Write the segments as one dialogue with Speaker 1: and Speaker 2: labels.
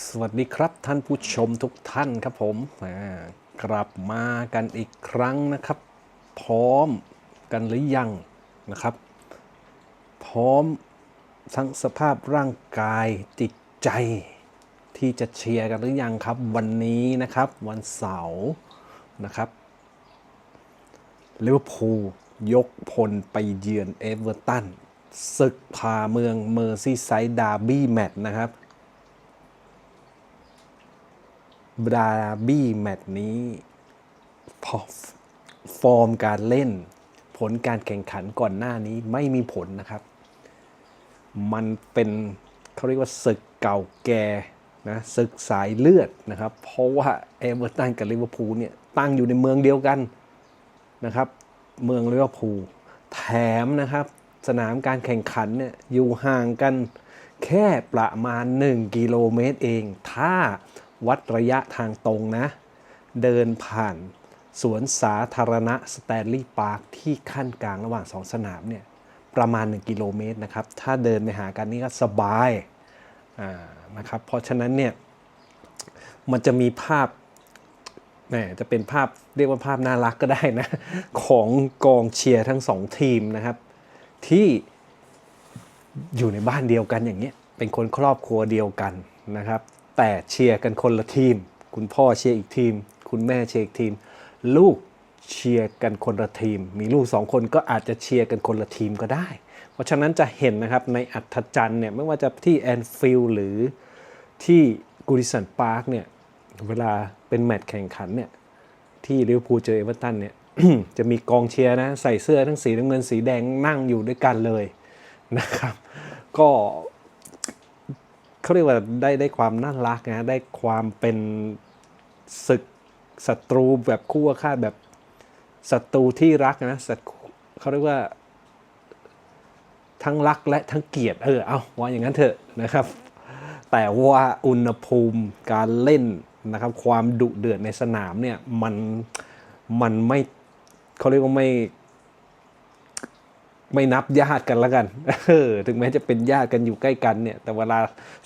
Speaker 1: สวัสดีครับท่านผู้ชมทุกท่านครับผมกลับมากันอีกครั้งนะครับ พร้อมกันหรือยังนะครับ พร้อมทั้งสภาพร่างกายจิตใจ ที่จะเชียร์กันหรือยังครับ วันนี้นะครับวันเสาร์นะครับลิเวอร์พูลยกพลไปเยือนเอเวอร์ตันศึกพาเมืองเมอร์ซีไซด์ดาร์บี้แมตช์นะครับ ดาบี้แมตช์นี้พอฟอร์มการเล่น ผลการแข่งขันก่อนหน้านี้ไม่มีผลนะครับ มันเป็นเขาเรียกว่าศึกเก่าแก่นะศึกสายเลือดนะครับ เพราะว่าเอเวอร์ตันกับลิเวอร์พูลเนี่ยตั้งอยู่ในเมืองเดียวกันนะครับ เมืองลิเวอร์พูลแถมนะครับ สนามการแข่งขันเนี่ยอยู่ห่างกันแค่ประมาณ 1 กิโลเมตรเอง ถ้า วัดระยะทางตรงนะ เดินผ่านสวนสาธารณะสแตนลีย์พาร์คที่ขั้นกลางระหว่างสองสนามเนี่ยประมาณ 1 กิโลเมตรนะครับ ถ้าเดินไปหากันนี่ก็สบายานะครับ เพราะฉะนั้นเนี่ยมันจะมีภาพแหมจะเป็นภาพเรียกว่าภาพน่ารักก็ได้นะ ของกองเชียร์ทั้งสองทีมนะครับ ที่อยู่ในบ้านเดียวกันอย่างเงี้ยเป็นคนครอบครัวเดียวกันนะครับ แต่เชียร์กันคนละทีม คุณพ่อเชียร์อีกทีม คุณแม่เชียร์อีกทีม ลูกเชียร์กันคนละทีม มีลูกสองคนก็อาจจะเชียร์กันคนละทีมก็ได้ เพราะฉะนั้นจะเห็นนะครับในอัธจันทร์เนี่ยไม่ว่าจะที่แอนฟิลหรือที่กูริสันพาร์คเนี่ยเวลาเป็นแมตช์แข่งขันเนี่ยที่ลิเวอร์พูลเจอเอเวอร์ตันเนี่ยจะมีกองเชียร์นะใส่เสื้อทั้งสีน้ำเงินสีแดงนั่งอยู่ด้วยกันเลยนะครับ ก็ เขาเรียกว่าได้ได้ความน่ารักนะได้ความเป็นศึกศัตรูแบบคู่อาฆาตแบบศัตรูที่รักนะศัตรูเขาเรียกว่า ทั้งรักและทั้งเกลียดเออเอาว่าอย่างนั้นเถอะนะครับ แต่ว่าอุณหภูมิการเล่นนะครับ ความดุเดือดในสนามเนี่ยมันมันไม่เขาเรียกว่าไม่ ไม่นับญาติกันแล้วกันเออถึงแม้จะเป็นญาติกันอยู่ใกล้กันเนี่ย แต่เวลา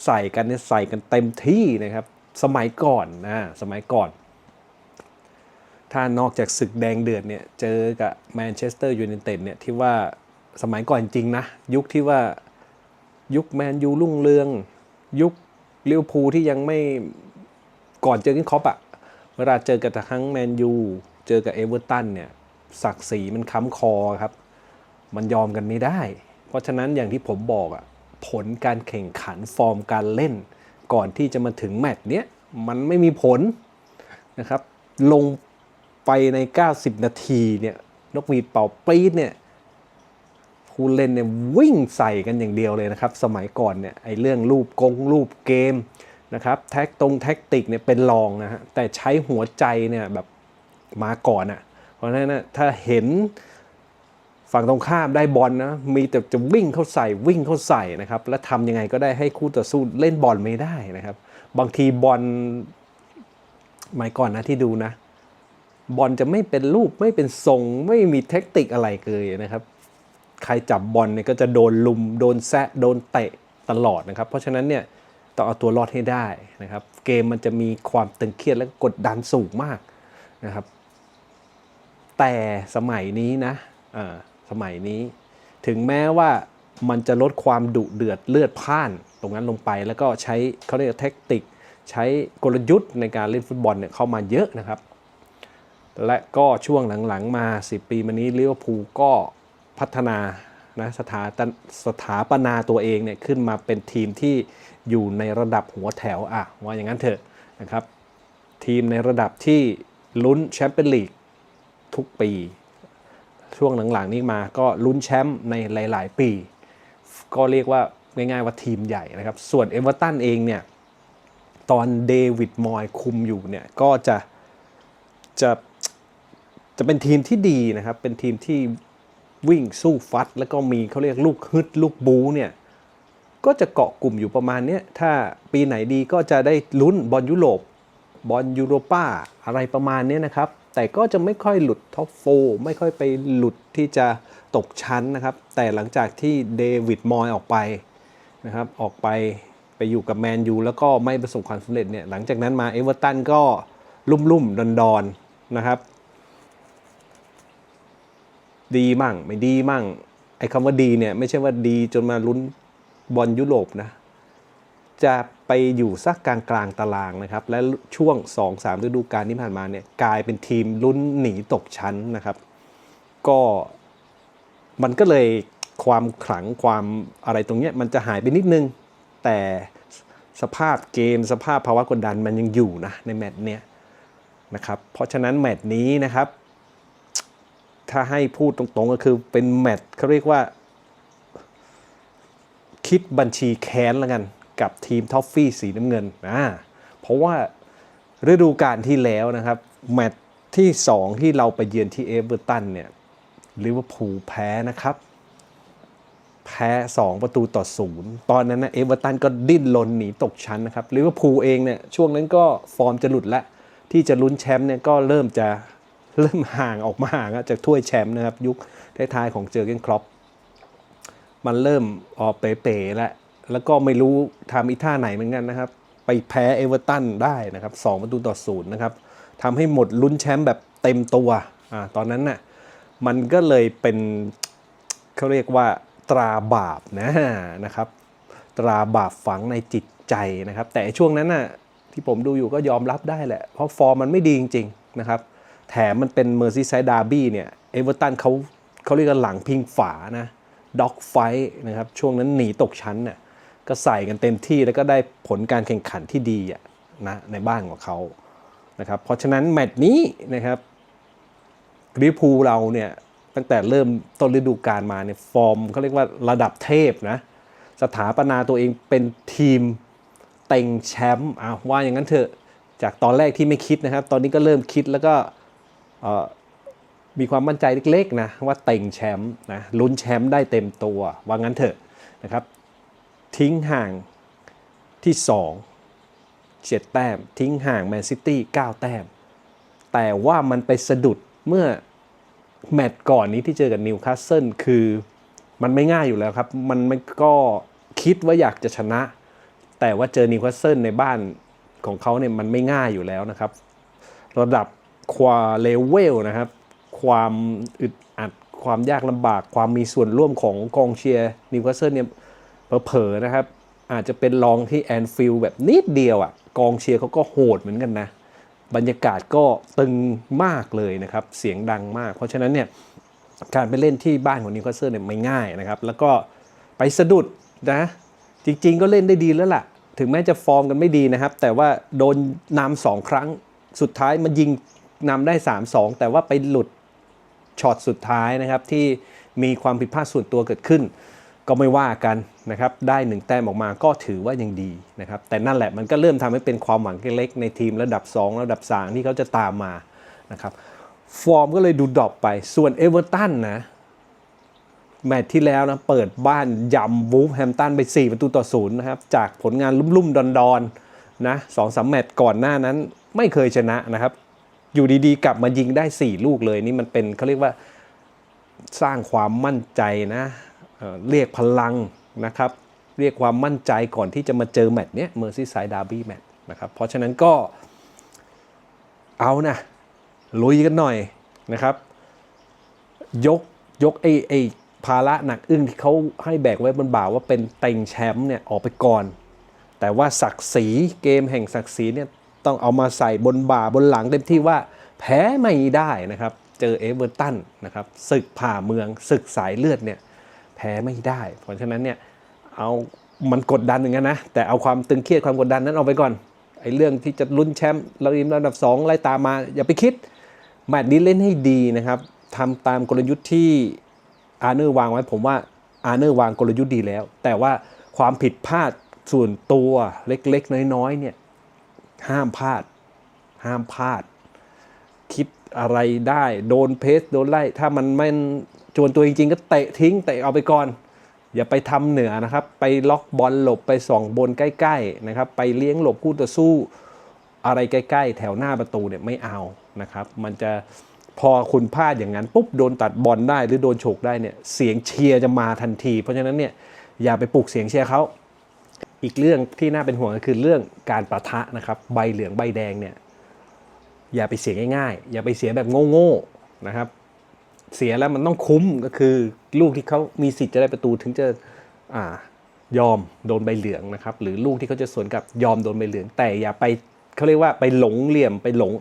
Speaker 1: ใส่กันเนี่ยใส่กันเต็มที่นะครับ สมัยก่อนนะสมัยก่อน ถ้านอกจากศึกแดงเดือดเนี่ย เจอกับแมนเชสเตอร์ยูไนเต็ดเนี่ยที่ว่าสมัยก่อนจริงนะ ยุคที่ว่ายุคแมนยูรุ่งเรือง ยุคลิเวอร์พูลที่ยังไม่ก่อนเจอกันคอปอะเวลาเจอกับทั้งแมนยูเจอกับเอเวอร์ตันเนี่ยศักดิ์ศรีมันค้ำคอครับ มันยอมกันไม่ได้ เพราะฉะนั้นอย่างที่ผมบอกอะผลการแข่งขันฟอร์มการเล่น ก่อนที่จะมาถึงแมตช์เนี้ยมันไม่มีผลนะครับ ลงไปใน 90 นาทีเนี่ยนกหวีดเป่าปี๊ดเนี่ยผู้เล่นเนี่ยวิ่งใส่กันอย่างเดียวเลยนะครับ สมัยก่อนเนี่ยไอ้เรื่องรูปกงรูปเกมนะครับแท็กตรงแท็กติกเนี่ยเป็นรองนะฮะแต่ใช้หัวใจเนี่ยแบบมาก่อนอะ่ะเพราะฉะนั้นนะถ้าเห็น ฝั่งตรงข้ามได้บอลนะมีแต่จะวิ่งเข้าใส่วิ่งเข้าใส่นะครับ แล้วทำยังไงก็ได้ให้คู่ต่อสู้เล่นบอลไม่ได้นะครับ บางทีบอลสมัยก่อนนะที่ดูนะ บอลจะไม่เป็นรูปไม่เป็นทรงไม่มีเทคนิคอะไรเลยนะครับ ใครจับบอลเนี่ยก็จะโดนลุม โดนแซะโดนเตะตลอดนะครับ เพราะฉะนั้นเนี่ยต้องเอาตัวรอดให้ได้นะครับ เกมมันจะมีความตึงเครียดและกดดันสูงมากนะครับ แต่สมัยนี้นะอ่า สมัยนี้ ถึงแม้ว่ามันจะลดความดุเดือดเลือดพ่าน ตรงนั้นลงไปแล้วก็ใช้เขาเรียกเทคนิคใช้กลยุทธ์ในการเล่นฟุตบอลเนี่ยเข้ามาเยอะนะครับ และก็ช่วงหลังๆมา 10 ปีมานี้ลิเวอร์พูลก็พัฒนานะสถาสถาปนาตัวเองเนี่ยขึ้นมาเป็นทีมที่อยู่ในระดับหัวแถวอะว่าอย่างนั้นเถอะนะครับ ทีมในระดับที่ลุ้นแชมเปี้ยนลีกทุกปี ช่วงหลังๆนี้มาก็ลุ้นแชมป์ในหลาย ๆ ปี ก็เรียกว่าง่าย ๆ ว่าทีมใหญ่นะครับ ส่วนเอเวอร์ตันเองเนี่ย ตอนเดวิดมอยคุมอยู่เนี่ย ก็จะจะจะเป็นทีมที่ดีนะครับ เป็นทีมที่วิ่งสู้ฟัด แล้วก็มีเขาเรียกลูกฮึดลูกบูเนี่ย ก็จะเกาะกลุ่มอยู่ประมาณนี้ถ้าปีไหนดีก็จะได้ลุ้นบอลยุโรป บอลยูโรป้าอะไรประมาณนี้นะครับ แต่ก็จะไม่ค่อยหลุดท็อปโฟไม่ค่อยไปหลุดที่จะตกชั้นนะครับ แต่หลังจากที่เดวิดมอยออกไปนะครับออกไปไปอยู่กับแมนยูแล้วก็ไม่ประสบความสำเร็จเนี่ยหลังจากนั้นมาเอเวอร์ตันก็ลุ่มลุ่มดอนดอนๆนะครับ ดีมั่งไม่ดีมั่งไอ้คำว่าดีเนี่ยไม่ใช่ว่าดีจนมาลุ้นบอลยุโรปนะ จะไปอยู่สักกลางกลางตารางนะครับ และช่วง 2-3ฤดูกาลที่ผ่านมาเนี่ยกลายเป็นทีมลุ้นหนีตกชั้นนะครับ ก็มันก็เลยความขลังความอะไรตรงเนี้ยมันจะหายไปนิดนึง แต่สภาพเกมสภาพภาวะกดดันมันยังอยู่นะในแมตช์เนี้ยนะครับเพราะฉะนั้นแมตช์นี้นะครับ ถ้าให้พูดตรงๆก็คือเป็นแมตช์เขาเรียกว่า คิดบัญชีแค้นล้วกัน กับทีมท็อฟฟี่สีน้ำเงินอ่าเพราะว่าฤดูกาลที่แล้วนะครับแมตช์ที่ 2 ที่เราไปเยือนที่เอเวอร์ตันเนี่ยลิเวอร์พูลแพ้นะครับ แพ้ 2 ประตูต่อศูนย์ตอนนั้นนะเอเวอร์ตันก็ดิ้นรนหนีตกชั้นนะครับลิเวอร์พูลเองเนี่ยช่วงนั้นก็ฟอร์มจะหลุดล้วที่จะลุ้นแชมป์เนี่ยก็เริ่มจะเริ่มห่างออกมาห่างจากถ้วยแชมป์นะครับ ยุคท้ายๆของเจอร์เกนครอปมันเริ่มออกเป๋ๆแล้ว แล้วก็ไม่รู้ทำอีท่าไหนเหมือนกันนะครับ ไปแพ้เอเวอร์ตันได้นะครับสองประตูต่อศูนย์นะครับทำให้หมดลุ้นแชมป์แบบเต็มตัวอ่าตอนนั้นน่ะมันก็เลยเป็นเขาเรียกว่าตราบาปนะนะครับ ตราบาปฝังในจิตใจนะครับ แต่ช่วงนั้นน่ะที่ผมดูอยู่ก็ยอมรับได้แหละ เพราะฟอร์มมันไม่ดีจริง ๆ นะครับ แถมมันเป็นเมอร์ซีไซด์ดาร์บี้เนี่ยเอเวอร์ตันเขาเขาเรียกกันหลังพิงฝานะด็อกไฟนะครับ ช่วงนั้นหนีตกชั้นน่ะ ก็ใส่กันเต็มที่แล้วก็ได้ผลการแข่งขันที่ดีะนะในบ้านของเขานะครับเพราะฉะนั้นแมตช์นี้นะครับลิเวอร์พูเราเนี่ยตั้งแต่เริ่มต้นฤดูกาลมาเนี่ยฟอร์มเขาเรียกว่าระดับเทพนะสถาปนาตัวเองเป็นทีมเต็งแชมป์อะว่าอย่างนั้นเถอะจากตอนแรกที่ไม่คิดนะครับ ตอนนี้ก็เริ่มคิดแล้วก็มีความมั่นใจเล็กๆนะว่าเต็งแชมป์นะลุ้นแชมป์ได้เต็มตัวว่างั้นเถอะนะครับ ทิ้งห่างที่ 2 7 แต้ม ทิ้งห่างแมนซิตี้9แต้ม แต่ว่ามันไปสะดุดเมื่อแมตช์ก่อนนี้ที่เจอกับนิวคาสเซิลคือมันไม่ง่ายอยู่แล้วครับ มันมันก็คิดว่าอยากจะชนะ แต่ว่าเจอนิวคาสเซิลในบ้านของเขาเนี่ยมันไม่ง่ายอยู่แล้วนะครับ ระดับควาเลเวลนะครับ ความอึดอัดความยากลำบาก ความมีส่วนร่วมของกองเชียร์นิวคาสเซิลเนี่ย เผลอๆนะครับ อาจจะเป็นรองที่แอนฟิลแบบนิดเดียวอะกองเชียร์เขาก็โหดเหมือนกันนะ บรรยากาศก็ตึงมากเลยนะครับ เสียงดังมาก เพราะฉะนั้นเนี่ยการไปเล่นที่บ้านของนิวคาสเซิลเนี่ยไม่ง่ายนะครับ แล้วก็ไปสะดุดนะ จริงๆก็เล่นได้ดีแล้วล่ะ ถึงแม้จะฟอร์มกันไม่ดีนะครับ แต่ว่าโดนนำสองครั้งสุดท้ายมันยิงนำได้ 3-2 แต่ว่าไปหลุดช็อตสุดท้ายนะครับที่มีความผิดพลาดส่วนตัวเกิดขึ้น ก็ไม่ว่ากันนะครับได้หนึ่งแต้มออกมาก็ถือว่ายังดีนะครับแต่นั่นแหละมันก็เริ่มทำให้เป็นความหวังเล็กๆในทีมระดับ 2 ระดับ3ที่เขาจะตามมานะครับฟอร์มก็เลยดูดรอปไปส่วนเอเวอร์ตันนะแมตช์ที่แล้วนะเปิดบ้านยำวูฟแฮมตันไป 4 ประตูต่อศูนย์นะครับจากผลงานลุ่มๆ ดอนๆนะสองสามแมตช์ก่อนหน้านั้นไม่เคยชนะนะครับ อยู่ดีๆ กลับมายิงได้ 4 ลูกเลยนี่มันเป็นเขาเรียกว่าสร้างความมั่นใจนะ เรียกพลังนะครับ เรียกความมั่นใจก่อนที่จะมาเจอแมตช์เนี้ยเมอร์ซีไซด์ดาร์บี้แมตช์นะครับ เพราะฉะนั้นก็เอานะลุยกันหน่อยนะครับ ยกยกไอ้ไอ้ภาระหนักอึ้งที่เขาให้แบกไว้บนบ่าว่าเป็นเต็งแชมป์เนี่ยออกไปก่อน แต่ว่าศักดิ์ศรีเกมแห่งศักดิ์ศรีเนี่ยต้องเอามาใส่บนบ่าบนหลังเต็มที่ว่าแพ้ไม่ได้นะครับ เจอเอเวอร์ตันนะครับศึกผ่าเมืองศึกสายเลือดเนี่ย แพ้ไม่ได้ เพราะฉะนั้นเนี่ยเอามันกดดันอย่างนั้นนะ แต่เอาความตึงเครียดความกดดันนั้นออกไปก่อนไอ้เรื่องที่จะลุ้นแชมป์เราอิมระดับสองไล่ตามมา อย่าไปคิดแมตช์นี้เล่นให้ดีนะครับทำตามกลยุทธ์ที่อาร์เนอร์วางไว้ ผมว่าอาร์เนอร์วางกลยุทธ์ดีแล้ว แต่ว่าความผิดพลาดส่วนตัวเล็กๆ น้อยๆเนี่ยห้ามพลาด ห้ามพลาด คิดอะไรได้ โดนเพสโดนไล่ ถ้ามันไม่ จวนตัวจริงๆก็เตะทิ้งเตะเอาไปก่อน อย่าไปทำเหนือนะครับ ไปล็อกบอลหลบไปส่องบนใกล้ๆนะครับ ไปเลี้ยงหลบคู่ต่อสู้ อะไรใกล้ ๆ แถวหน้าประตูเนี่ยไม่เอานะครับ มันจะพอคุณพลาดอย่างนั้นปุ๊บโดนตัดบอลได้หรือโดนโฉกได้เนี่ยเสียงเชียร์จะมาทันที เพราะฉะนั้นเนี่ยอย่าไปปลุกเสียงเชียร์เขาอีกเรื่องที่น่าเป็นห่วงก็คือเรื่องการประทะนะครับใบเหลืองใบแดงเนี่ยอย่าไปเสียง่ายๆ อย่าไปเสียแบบโง่ๆนะครับ เสียแล้วมันต้องคุ้มก็คือลูกที่เขามีสิทธิ์จะได้ประตูถึงจะอ่ายอมโดนใบเหลืองนะครับ หรือลูกที่เขาจะสวนกับยอมโดนใบเหลือง แต่อย่าไปเขาเรียกว่าไปหลงเหลี่ยมไปหลง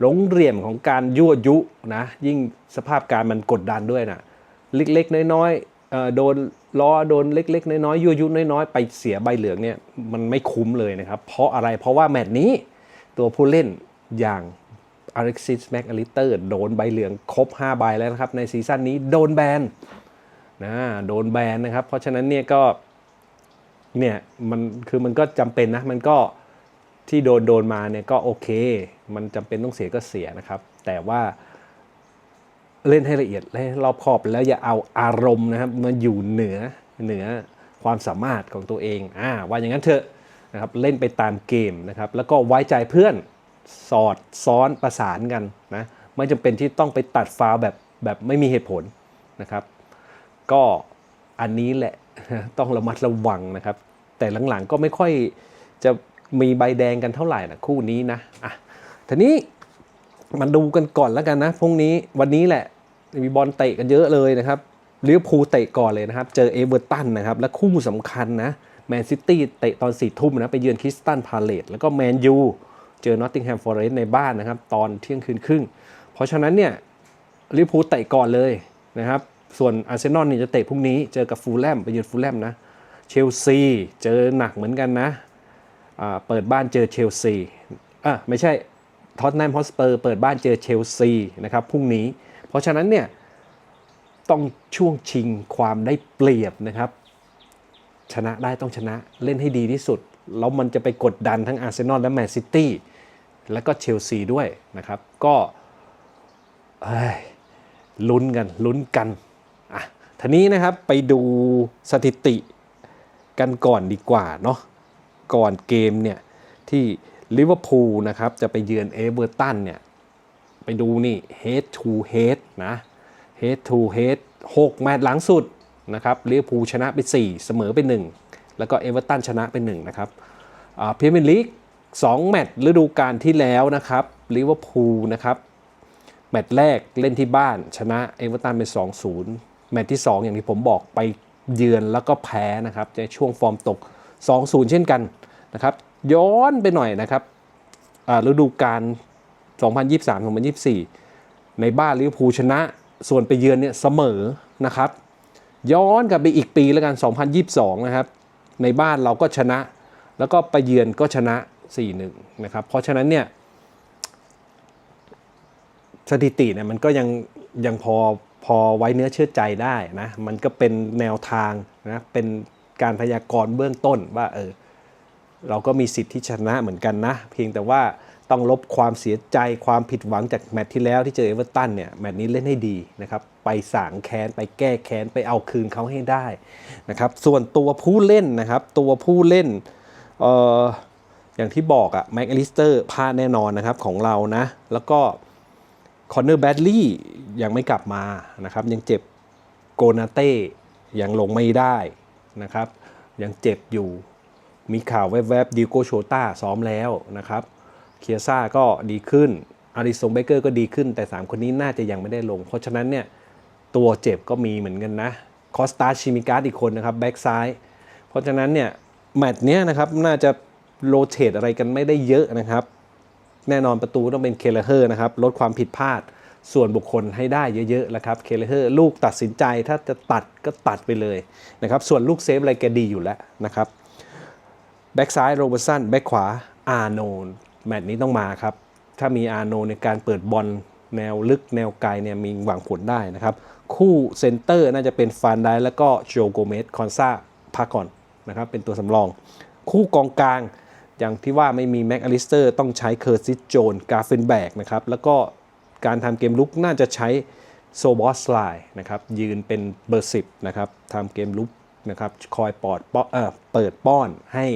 Speaker 1: หลงเหลี่ยมของการยั่วยุนะยิ่งสภาพการมันกดดันด้วยนะเล็กๆ น้อยๆโดนล้อโดนเล็ก ๆ น้อยๆยั่วยุน้อยๆไปเสียใบเหลืองเนี่ยมันไม่คุ้มเลยนะครับ เพราะอะไรเพราะว่าแมตช์นี้ตัวผู้เล่นอย่าง อ l ็กซิสแม็กอลิเตอร์โดนใบเหลืองครบ 5 ใบแล้วนะครับ ในซีซั่นนี้โดนแบนนะโดนแบนนะครับ เพราะฉะนั้นเนี่ยก็เนี่ยมันคือมันก็จำเป็นนะ มันก็ที่โดนโดนมาเนี่ยก็โอเค มันจำเป็นต้องเสียก็เสียนะครับ แต่ว่าเล่นให้ละเอียดเล่นให้รอบคอบแล้วอย่าเอาอารมณ์นะครับมาอยู่เหนือเหนือความสามารถของตัวเองอ่าว่าอย่างนั้นเถอะนะครับเล่นไปตามเกมนะครับ แล้วก็ไว้ใจเพื่อน สอดซ้อนประสานกันนะไม่จำเป็นที่ต้องไปตัดฟาวแบบแบบไม่มีเหตุผลนะครับ ก็อันนี้แหละต้องระมัดระวังนะครับ แต่หลังๆก็ไม่ค่อยจะมีใบแดงกันเท่าไหร่นะคู่นี้นะอะทีนี้มาดูกันก่อนแล้วกันนะพรุ่งนี้วันนี้แหละมีบอลเตะกันเยอะเลยนะครับลิเวอร์พูลเตะก่อนเลยนะครับ เจอเอเวอร์ตันนะครับ และคู่สำคัญนะแมนซิตี้เตะตอนสี่ทุ่มนะ ไปเยือนคริสตันพาเลตแล้วก็แมนยู เจอนอตติงแฮมฟอร์เรสต์ในบ้านนะครับ ตอนเที่ยงคืนครึ่ง เพราะฉะนั้นเนี่ยลิเวอร์พูลเตะก่อนเลยนะครับ ส่วนอาร์เซนอลนี่จะเตะพรุ่งนี้เจอกับฟูลแลมไปเยือนฟูลแลมนะ เชลซีเจอหนักเหมือนกันนะเปิดบ้านเจอเชลซีอะไม่ใช่ท็อตแนมฮอสเปอร์เปิดบ้านเจอเชลซีนะครับพรุ่งนี้ เพราะฉะนั้นเนี่ยต้องช่วงชิงความได้เปรียบนะครับ ชนะได้ต้องชนะเล่นให้ดีที่สุด แล้วมันจะไปกดดันทั้งอาร์เซนอลและแมนซิตี้ แล้วก็เชลซีด้วยนะครับ ก็ลุ้นกันลุ้นกันอะทีนี้นะครับไปดูสถิติกันก่อนดีกว่าเนาะก่อนเกมเนี่ยที่ลิเวอร์พูลนะครับจะไปเยือนเอเวอร์ตันเนี่ยไปดูนี่ head to head นะ head to head 6แมตช์หลังสุดนะครับลิเวอร์พูลชนะไป 4 เสมอไป 1 แล้วก็เอเวอร์ตันชนะไป1นะครับพรีเมียร์ลีก 2 แมตช์ฤดูกาลที่แล้วนะครับลิเวอร์พูลนะครับ แมตช์แรกเล่นที่บ้านชนะเอเวอร์ตันไป2-0 แมตช์ที่ 2 อย่างที่ผมบอกไปเยือนแล้วก็แพ้นะครับในช่วงฟอร์มตก 2-0 เช่นกันนะครับ ย้อนไปหน่อยนะครับอ่าฤดูกาล2023-2024 ในบ้านลิเวอร์พูลชนะ ส่วนไปเยือนเนี่ยเสมอนะครับ ย้อนกลับไปอีกปีแล้วกัน 2022 นะครับ ในบ้านเราก็ชนะ แล้วก็ไปเยือนก็ชนะ 4-1นะครับเพราะฉะนั้นเนี่ยสถิติเนี่ยมันก็ยังยังพอพอไว้เนื้อเชื่อใจได้นะมันก็เป็นแนวทางนะเป็นการพยากรณ์เบื้องต้นว่าเออเราก็มีสิทธิ์ที่ชนะเหมือนกันนะ เพียงแต่ว่าต้องลบความเสียใจความผิดหวังจากแมตช์ที่แล้วที่เจอเอเวอร์ตันเนี่ยแมตช์นี้เล่นให้ดีนะครับไปสางแค้นไปแก้แค้นไปเอาคืนเขาให้ได้นะครับส่วนตัวผู้เล่นนะครับตัวผู้เล่นเอ่อ อย่างที่บอกอะแม็กอลิสเตอร์พลาดแน่นอนนะครับของเรานะ แล้วก็คอนเนอร์แบดลี่ยังไม่กลับมานะครับ ยังเจ็บโกนาเต้ยังลงไม่ได้นะครับ ยังเจ็บอยู่มีข่าวแวบๆดิโกโชต้าซ้อมแล้วนะครับ เคียซ่าก็ดีขึ้นอาริสงเบเกอร์ก็ดีขึ้นแต่ 3 คนนี้น่าจะยังไม่ได้ลง เพราะฉะนั้นเนี่ยตัวเจ็บก็มีเหมือนกันนะคอสตาชิมิการ์ดอีกคนนะครับแบ็กซ้ายเพราะฉะนั้นเนี่ยแมตช์เนี้ยนะครับน่าจะ โรเตทอะไรกันไม่ได้เยอะนะครับ แน่นอนประตูต้องเป็นเคเลเฮอร์นะครับ ลดความผิดพลาดส่วนบุคคลให้ได้เยอะๆแล้วครับเคเลเฮอร์ลูกตัดสินใจถ้าจะตัดก็ตัดไปเลยนะครับ ส่วนลูกเซฟอะไรแกดีอยู่แล้วนะครับแบ็กซ้ายโรเบอร์สันแบ็กขวาอาโนแมตช์นี้ต้องมาครับ ถ้ามีอาโนในการเปิดบอลแนวลึกแนวไกลเนี่ยมีหวังผลได้นะครับ คู่เซนเตอร์น่าจะเป็นฟานไดแล้วก็โจโกเมสคอนซาพักก่อนนะครับ เป็นตัวสำรอง คู่กองกลาง อย่างที่ว่าไม่มีแม็กอลิสเตอร์ต้องใช้เคอร์ซิสโจนกาเฟนแบกนะครับ แล้วก็การทำเกมลุกน่าจะใช้โซบอสไลน์นะครับยืนเป็นเบอร์10นะครับทำเกมลุกนะครับคอยปอดปอเอ่อเปิดป้อนให้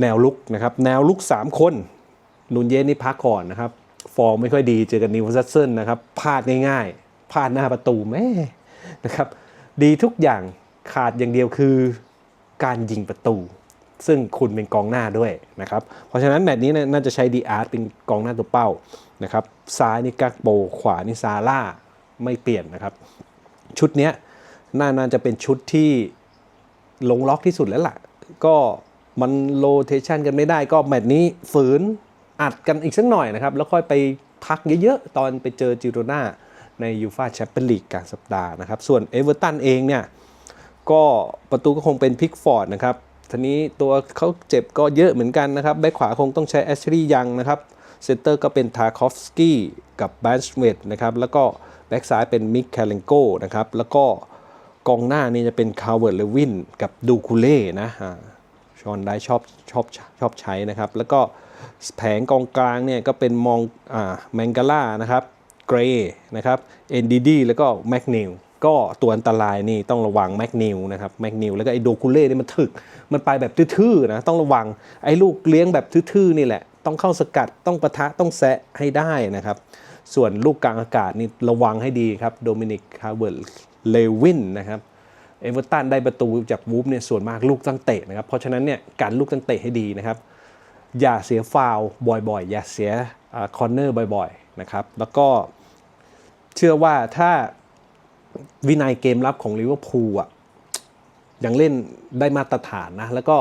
Speaker 1: แนวลุกนะครับแนวลุก 3 คนนุนเยสนี่พักก่อนนะครับ ฟอร์มไม่ค่อยดีเจอกับนิวคาสเซิลนะครับพลาดง่ายๆพลาดหน้าประตูแม่นะครับ ดีทุกอย่างขาดอย่างเดียวคือการยิงประตู ซึ่งคุณเป็นกองหน้าด้วยนะครับ เพราะฉะนั้นแมตช์นี้น่าจะใช้ดีอาร์ตเป็นกองหน้าตัวเป้านะครับ ซ้ายนี่กักโบ ขวานี่ซาร่าไม่เปลี่ยนนะครับ ชุดนี้น่าน่าจะเป็นชุดที่ลงล็อกที่สุดแล้วล่ะ ก็มันโลเทชันกันไม่ได้ก็แมตช์นี้ฝืนอัดกันอีกสักหน่อยนะครับ แล้วค่อยไปพักเยอะๆ ตอนไปเจอจิโรนาในยูฟาแชมเปี้ยนลีกกลางสัปดาห์นะครับ ส่วนเอเวอร์ตันเองเนี่ยก็ประตูก็คงเป็นพิกฟอร์ดนะครับ ทีนี้ตัวเขาเจ็บก็เยอะเหมือนกันนะครับ แบ็คขวาคงต้องใช้แอชลีย์ยังนะครับเซนเตอร์ก็เป็นทาคอฟสกี้กับแบนช์เวดนะครับ แล้วก็แบ็คซ้ายเป็นมิกแคลเลนโกนะครับ แล้วก็กองหน้านี่จะเป็นคาร์เวิร์ดเลวินกับดูคูเล่นะชอนได้ชอบชอบชอบใช้นะครับ แล้วก็แผงกองกลางเนี่ยก็เป็นมองอ่าแมงกาล่านะครับ เกรย์นะครับ เอ็นดีดีแล้วก็แมกนิว ก็ตัวอันตรายนี่ต้องระวังแมกนิวนะครับแมกนิวแล้วก็ไอโดคูเล่นี่มันถึก มันไปแบบทื่อๆนะต้องระวังไอลูกเลี้ยงแบบทื่อๆนี่แหละ ต้องเข้าสกัดต้องปะทะต้องแซะให้ได้นะครับ ส่วนลูกกลางอากาศนี่ระวังให้ดีครับโดมินิกคาร์เวิร์เลวินนะครับเอเวอร์ตันได้ประตูจากวูฟเนี่ยส่วนมากลูกตั้งเตะนะครับเพราะฉะนั้นเนี่ยการลูกตั้งเตะให้ดีนะครับ อย่าเสียฟาวล์บ่อยๆ อย่าเสียคอร์เนอร์บ่อยๆนะครับแล้วก็เชื่อว่าถ้า วินัยเกมรับของลิเวอร์พูลอะยังเล่นได้มาตรฐานนะ แล้วก็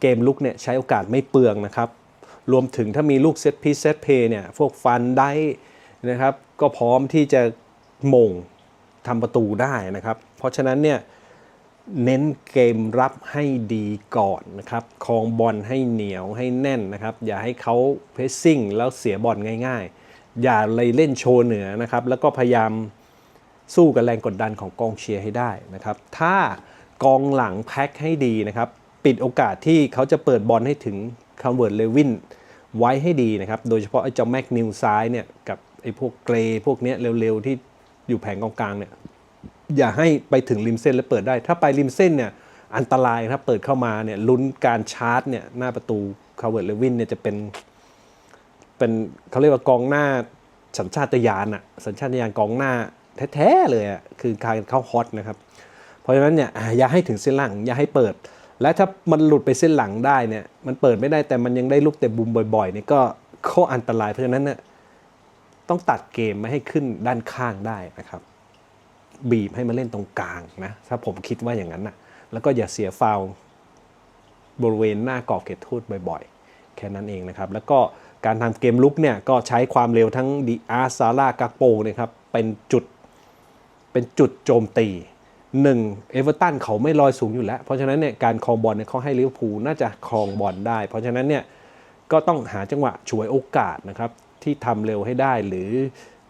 Speaker 1: เกมลุกเนี่ยใช้โอกาสไม่เปลืองนะครับ รวมถึงถ้ามีลูกเซตพีเซตเพย์เนี่ยพวกฟันได้นะครับ ก็พร้อมที่จะมงทำประตูได้นะครับ เพราะฉะนั้นเนี่ยเน้นเกมรับให้ดีก่อนนะครับคองบอลให้เหนียวให้แน่นนะครับ อย่าให้เขาเพรสซิ่งแล้วเสียบอลง่าย ๆ อย่าเลยเล่นโชว์เหนือนะครับ แล้วก็พยายาม สู้กับแรงกดดันของกองเชียร์ให้ได้นะครับ ถ้ากองหลังแพ็คให้ดีนะครับ ปิดโอกาสที่เขาจะเปิดบอลให้ถึงคาร์เวิร์ดเลวินไว้ให้ดีนะครับ โดยเฉพาะไอ้เจ้าแม็กนิวซ้ายเนี่ยกับไอ้พวกเกรย์พวกเนี้ยเร็วๆ ที่อยู่แผงกองกลางเนี่ยอย่าให้ไปถึงริมเส้นแล้วเปิดได้ ถ้าไปริมเส้นเนี่ยอันตรายครับเปิดเข้ามาเนี่ยลุ้นการชาร์จเนี่ยหน้าประตูคาร์เวิร์ดเลวินเนี่ยจะเป็นเป็นเขาเรียกว่ากองหน้าสัญชาตญาณอะสัญชาตญาณกองหน้า แท้ๆเลยอะคือการเข้าฮอตนะครับ เพราะฉะนั้นเนี่ยอย่าให้ถึงเส้นหลัง อย่าให้เปิด และถ้ามันหลุดไปเส้นหลังได้เนี่ยมันเปิดไม่ได้แต่มันยังได้ลูกเตะบุมบ่อยๆเนี่ยก็ข้ออันตรายเพราะฉะนั้นเนี่ยต้องตัดเกมไม่ให้ขึ้นด้านข้างได้นะครับ บีบให้มาเล่นตรงกลางนะถ้าผมคิดว่าอย่างนั้นนะแล้วก็อย่าเสียฟาวบริเวณหน้ากรอบเขตโทษบ่อยๆ แค่นั้นเองนะครับ แล้วก็การทำเกมลุกเนี่ยก็ใช้ความเร็วทั้งดีอาร์ซาร่ากากโปนะครับเป็นจุด เป็นจุดโจมตีหนึ่งเอเวอร์ตันเขาไม่ลอยสูงอยู่แล้ว เพราะฉะนั้นเนี่ยการครองบอลเนี่ยเขาให้ลิเวอร์พูลน่าจะครองบอลได้ เพราะฉะนั้นเนี่ยก็ต้องหาจังหวะฉวยโอกาสนะครับที่ทำเร็วให้ได้ หรือ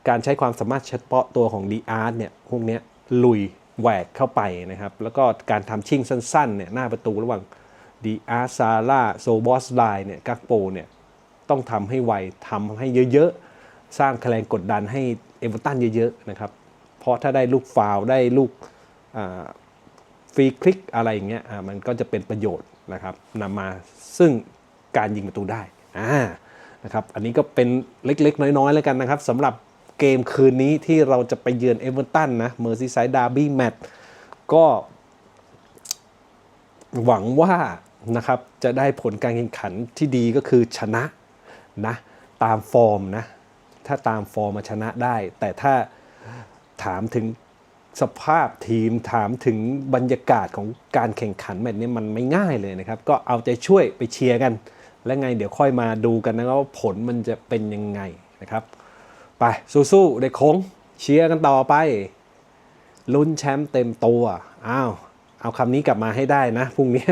Speaker 1: การใช้ความสามารถเฉพาะตัวของดีอาร์ตเนี่ยพวกนี้ลุยแหวกเข้าไปนะครับ แล้วก็การทำชิ่งสั้นๆเนี่ยหน้าประตูระหว่างดีอาร์ซาร่าโซบอสไลเนี่ยกักโปเนี่ยต้องทำให้ไวทำให้เยอะๆ สร้างแรงกดดันให้เอเวอร์ตันเยอะๆนะครับ เพราะถ้าได้ลูกฟาวได้ลูกฟรีคลิกอะไรอย่างเงี้ยมันก็จะเป็นประโยชน์นะครับนำมาซึ่งการยิงประตูได้อ่านะครับอันนี้ก็เป็นเล็กๆ น้อยๆ แล้วกันนะครับสำหรับเกมคืนนี้ที่เราจะไปเยือนเอเวอร์ตันนะเมอร์ซีไซด์ดาร์บี้แมตช์ก็หวังว่านะครับจะได้ผลการแข่งขันที่ดีก็คือชนะนะตามฟอร์มนะถ้าตามฟอร์มมาชนะได้ แต่ถ้า ถามถึงสภาพทีมถามถึงบรรยากาศของการแข่งขันแบบนี้มันไม่ง่ายเลยนะครับ ก็เอาใจช่วยไปเชียร์กัน และไงเดี๋ยวค่อยมาดูกันนะว่าผลมันจะเป็นยังไงนะครับ ไปสู้ๆเด็กคงเชียร์กันต่อไปลุ้นแชมป์เต็มตัวอ้าวเอาคำนี้กลับมาให้ได้นะพรุ่งนี้